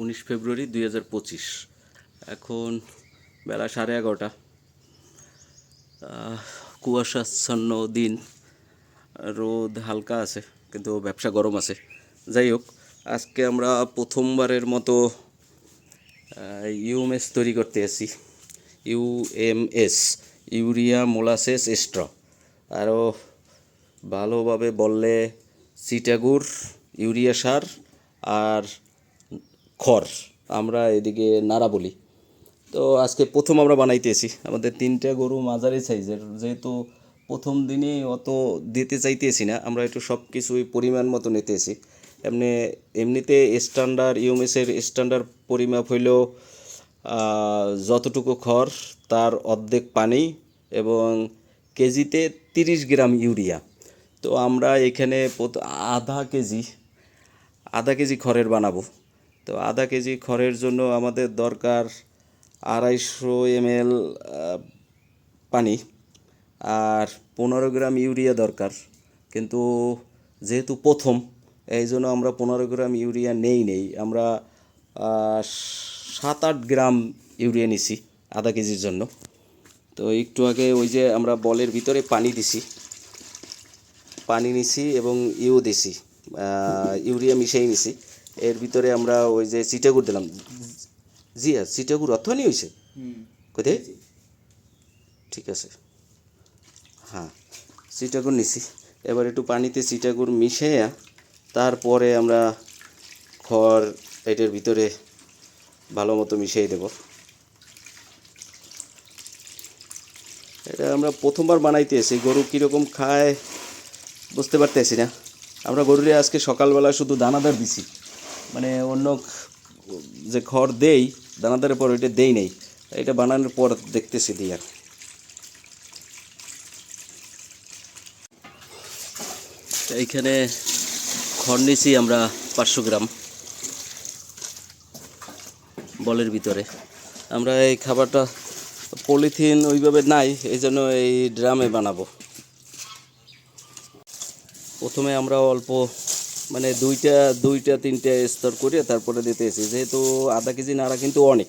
উনিশ ফেব্রুয়ারি দুই হাজার পঁচিশ। এখন বেলা সাড়ে এগারোটা। কুয়াশাচ্ছন্ন দিন। রোদ হালকা আছে, কিন্তু ব্যবসা গরম আছে। যাই হোক, আজকে আমরা প্রথমবারের মতো ইউএমএস তৈরি করতে এসেছি। UMS, urea molasses straw. আরও ভালোভাবে বললে সিটাগুর ইউরিয়া সার আর খড়, আমরা এদিকে নাড়া বলি। তো আজকে প্রথম আমরা বানাইতেছি। আমাদের তিনটা গরু মাঝারি সাইজের, যেহেতু প্রথম দিনে অত দিতে চাইতেছি না, আমরা একটু সব কিছুই পরিমাণ মতো নিতেছি। এমনি, এমনিতে স্ট্যান্ডার্ড ইউএমএসের স্ট্যান্ডার্ড পরিমাপ হইল যতটুকু খড়, তার অর্ধেক পানি এবং কেজিতে তিরিশ গ্রাম ইউরিয়া। তো আমরা এখানে আধা কেজি আধা কেজি খড়ের বানাবো। তো আধা কেজি খড়ের জন্য আমাদের দরকার আড়াইশো এমএল পানি আর পনেরো গ্রাম ইউরিয়া দরকার। কিন্তু যেহেতু প্রথম, এই জন্য আমরা পনেরো গ্রাম ইউরিয়া নেই নেই। আমরা সাত আট গ্রাম ইউরিয়া নিছি আধা কেজির জন্য। তো একটু আগে ওই যে আমরা বলের ভিতরে পানি দিছি। পানি নিছি এবং ইউ দিছি ইউরিয়া মিশাই নিছি। এর ভিতরে আমরা ওই যে চিটাগুড় দিলাম। জি আর চিটাগুড় অর্থনি হয়েছে কোথায় ঠিক আছে। হ্যাঁ চিটাগুড় নিছি। এবার একটু পানিতে চিটাগুড় মিশাইয়া তারপরে আমরা খড় এটার ভিতরে ভালো মতো মিশিয়ে দেব। এটা আমরা প্রথমবার বানাইতে বানাইতেছি গরু কীরকম খায় বুঝতে পারতেছি না। আমরা গরুরে আজকে সকালবেলা শুধু দানাদার দিছি। মানে অন্য যে খড় দেই, দানাদারের পর ওইটা দেই নেই। এটা বানানোর পর দেখতেছি দিয়ে আর। এইখানে খড় নিছি আমরা পাঁচশো গ্রাম বলের ভিতরে। আমরা এই খাবারটা পলিথিন ওইভাবে নাই এই জন্য এই ড্রামে বানাবো। প্রথমে আমরা অল্প মানে দুইটা দুইটা, তিনটা স্তর করে তারপরে দিতেছি। যেহেতু আধা কেজি নাড়া কিন্তু অনেক।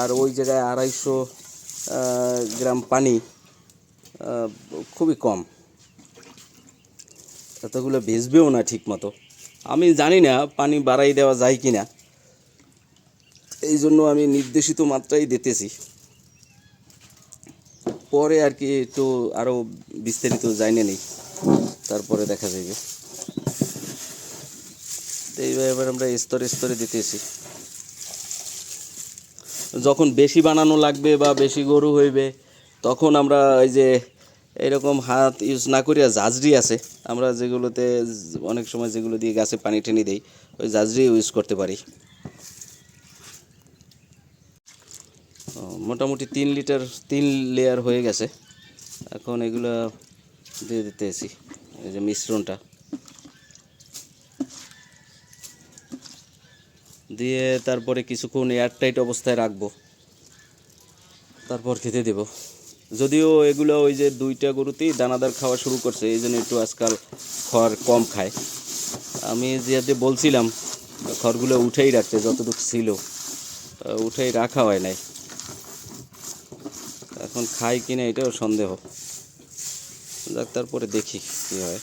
আর ওই জায়গায় আড়াইশো গ্রাম পানি খুবই কম। এতগুলো ভেজবেও না ঠিক মতো আমি জানি না পানি বাড়াই দেওয়া যায় কি না এই জন্য আমি নির্দেশিত মাত্রাই দিতেছি। পরে আর কি একটু আরও বিস্তারিত জানিয়ে নেই। তারপরে দেখা যাবে। এইবার এবার আমরা স্তরে স্তরে দিতেছি। যখন বেশি বানানো লাগবে বা বেশি গরু হইবে, তখন আমরা এই যে এরকম হাত ইউজ না করিয়া জাজরি আছে, আমরা যেগুলোতে অনেক সময় যেগুলো দিয়ে গাছে পানি টেনে দেই, ওই জাজরি ইউজ করতে পারি। মোটামুটি তিন লিটার, তিন লেয়ার হয়ে গেছে। এখন এগুলো দিয়ে দিতেছি, এই যে মিশ্রণটা। দিয়ে তারপরে কিছুক্ষণ এয়ারটাইট অবস্থায় রাখব। তারপর খেতে দেব। যদিও এগুলো ওই যে দুইটা গরুতেই দানাদার খাওয়া শুরু করছে, এই জন্য একটু আজকাল খড় কম খায়। আমি যেতে বলছিলাম, খড়গুলো উঠেই রাখতে, যতটুকু ছিল উঠেই রাখা হয় নাই। এখন খাই কিনা এটাও সন্দেহ। যাক, তারপরে দেখি কী হয়।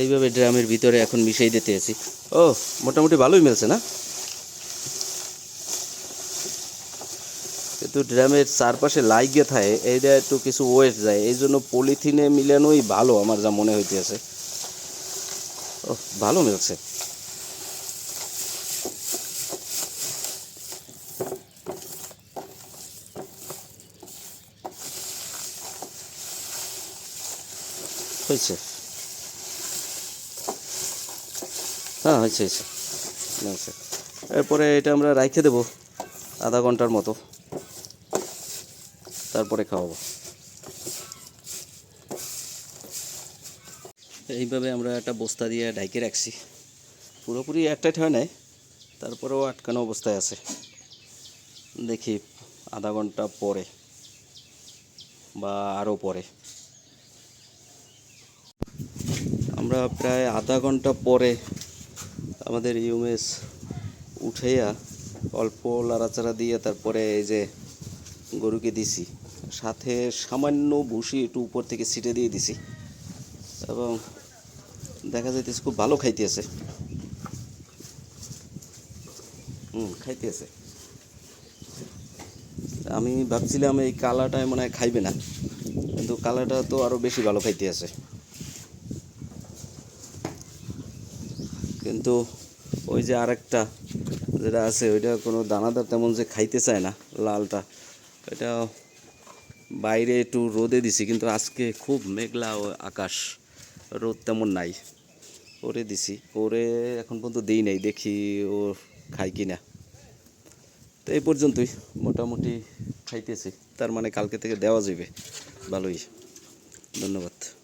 এইভাবে ড্রামের ভিতরে এখন মিশাই দিতে আছি। ও মোটামুটি ভালোই মিলছে না? কিন্তু ড্রামের চারপাশে লাইগে থাকে এইটা একটু কিছু ওয়েস্ট যায়। এই জন্য পলিথিনে মিলানোই ভালো আমার যা মনে হইতেছে। ও ভালো মিলছে। হয়েছে হ্যাঁ হয়েছে হয়েছে। হয়েছে। এরপরে এটা আমরা রাইখে দেবো আধা ঘণ্টার মতো। তারপরে খাওয়াবো। এইভাবে আমরা একটা বস্তা দিয়ে ডাইকে রাখছি। পুরোপুরি একটাই হয় নাই তারপরেও আটকানো অবস্থায় আছে। দেখি আধা ঘণ্টা পরে বা আরও পরে। আমরা প্রায় আধা ঘণ্টা পরে আমাদের ইউমেস উঠাইয়া অল্প লাড়াচাড়া দিয়ে তারপরে এই যে গরুকে দিছি। সাথে সামান্য ভুসি একটু উপর থেকে ছিটে দিয়ে দিছি। এবং দেখা যাইতেছে খুব ভালো খাইতেছে। হুম, খাইতেছে। আমি ভাবছিলাম এই কালাটায় মনে হয় খাইবে না। কিন্তু কালাটা তো আরও বেশি ভালো খাইতে আছে কিন্তু ওই যে আরেকটা যেটা আছে, ওইটা কোনো দানাদার তেমন যে খাইতে চায় না, লালটা। এটা বাইরে একটু রোদে দিছি, কিন্তু আজকে খুব মেঘলা ও আকাশ। রোদ তেমন নাই। করে দিছি। করে এখন পর্যন্ত দিই নাই, দেখি ও খায় কি না তো এই পর্যন্তই, মোটামুটি খাইতেছি। তার মানে কালকে থেকে দেওয়া যাবে। ভালোই। ধন্যবাদ।